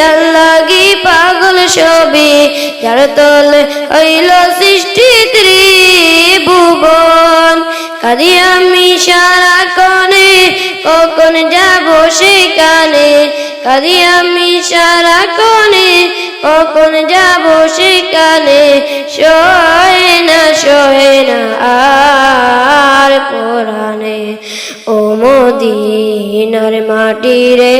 যার লাগি পাগল ছবি, যার তল হইল সৃষ্টি ত্রিভুবন। কাদি আমি সারা কনে, কখন যাব সেখানে? কাদি আমি সারা কনে, কখন যাব সেখানে? সহে ও মদিনার মাটি রে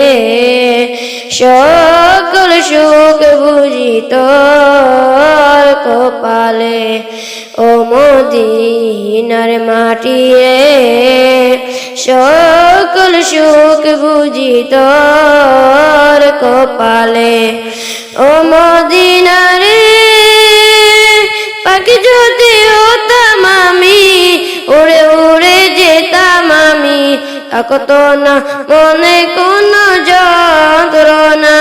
সকল সুখ বুঝি তোর কপালে। ও মদিনার মাটি রে সকল সুখ বুঝি তোর কপালে। ও মদিনারে পাখি যদি হতাম থাকত না, মনে কোনো যন্ত্রণা।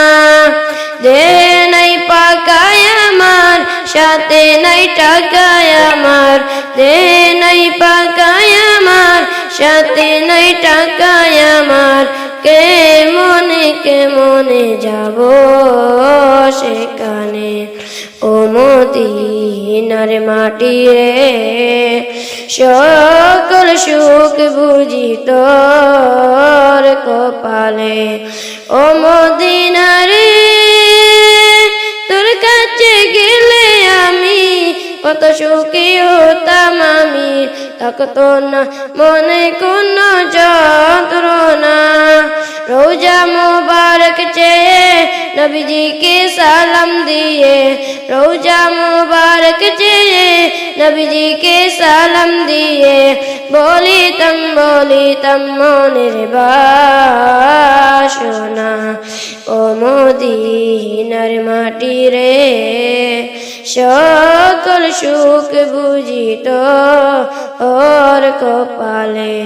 দে নাই পাকায় আমার, সাথে নাই টাকায় আমার। দে নাই পাকায় আমার, সাথে নাই টাকায় আমার। কে মনে কে মনে যাব সেখানে? ও মদিনার মাটি রে। সকল সুখ বুঝি তোর কপালে। ও মদিনারে, তোর কাছে গেলে আমি কত সুখী হতাম আমি। থাকতো না মনে কোনো যন্ত্রণা। রোজা মুবারক চেয়ে নবীজিকে সালাম দিয়ে, রোজা মুবারক চেয়ে নবীজিকে সালাম দিয়ে বলিতাম বলিতাম মনের বাসনা, ও মদিনার মাটি রে, সকল সুখ বুঝিত ওর কপালে।